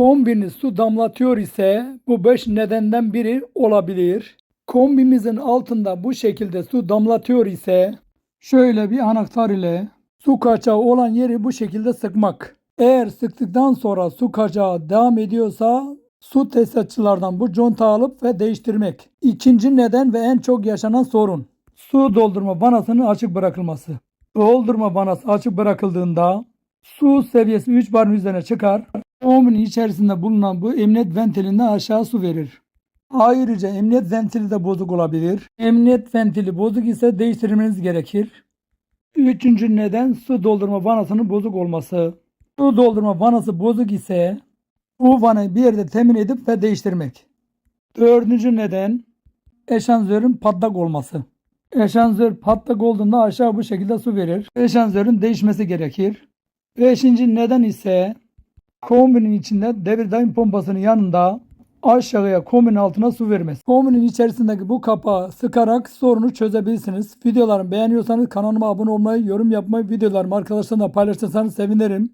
kombini su damlatıyor ise bu 5 nedenden biri olabilir. Kombimizin altında bu şekilde su damlatıyor ise şöyle bir anahtar ile su kaçağı olan yeri bu şekilde sıkmak. Eğer sıktıktan sonra su kaçağı devam ediyorsa su tesisatçılardan bu conta alıp ve değiştirmek. İkinci neden ve en çok yaşanan sorun. Su doldurma vanasının açık bırakılması. Doldurma vanası açık bırakıldığında su seviyesi 3 barın üzerine çıkar. Kombinin içerisinde bulunan bu emniyet ventilinden aşağı su verir. Ayrıca emniyet ventili de bozuk olabilir. Emniyet ventili bozuk ise değiştirmeniz gerekir. Üçüncü neden su doldurma vanasının bozuk olması. Su doldurma vanası bozuk ise bu vanayı bir yerde temin edip ve değiştirmek. Dördüncü neden eşanjörün patlak olması. Eşanjör patlak olduğunda aşağı bu şekilde su verir. Eşanjörün değişmesi gerekir. Beşinci neden ise kombinin içinde devir daim pompasının yanında aşağıya kombinin altına su vermez. Kombinin içerisindeki bu kapağı sıkarak sorunu çözebilirsiniz. Videolarımı beğeniyorsanız kanalıma abone olmayı, yorum yapmayı, videolarımı arkadaşlarla paylaşırsanız sevinirim.